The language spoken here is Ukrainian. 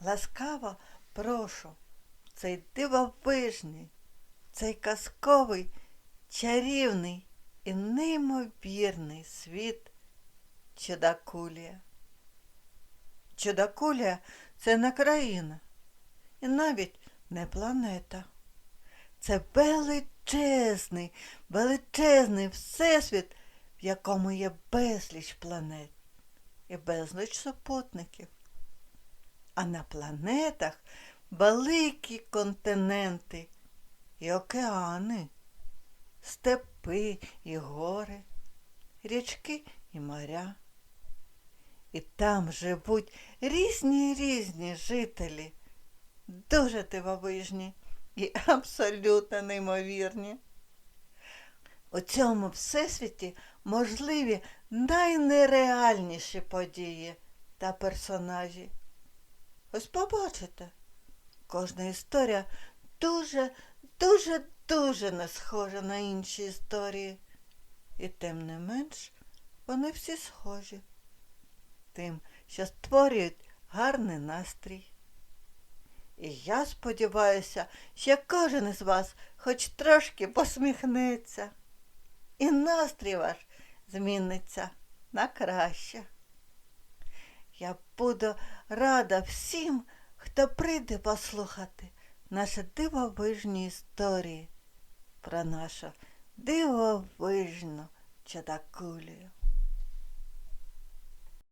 Ласкаво прошу цей дивовижний, цей казковий, чарівний і неймовірний світ Чудакулія. Чудакулія це не країна і навіть не планета. Це величезний, величезний всесвіт, в якому є безліч планет і безліч супутників. А на планетах великі континенти і океани, степи і гори, річки і моря. І там живуть різні різні жителі, дуже дивовижні і абсолютно неймовірні. У цьому всесвіті можливі найнереальніші події та персонажі. Ось побачите, кожна історія дуже, дуже, дуже не схожа на інші історії. І тим не менш вони всі схожі. Тим, що створюють гарний настрій. І я сподіваюся, що кожен із вас хоч трошки посміхнеться, і настрій ваш зміниться на краще. Я буду рада всім, хто прийде послухати наші дивовижні історії про нашу дивовижну чудакулію.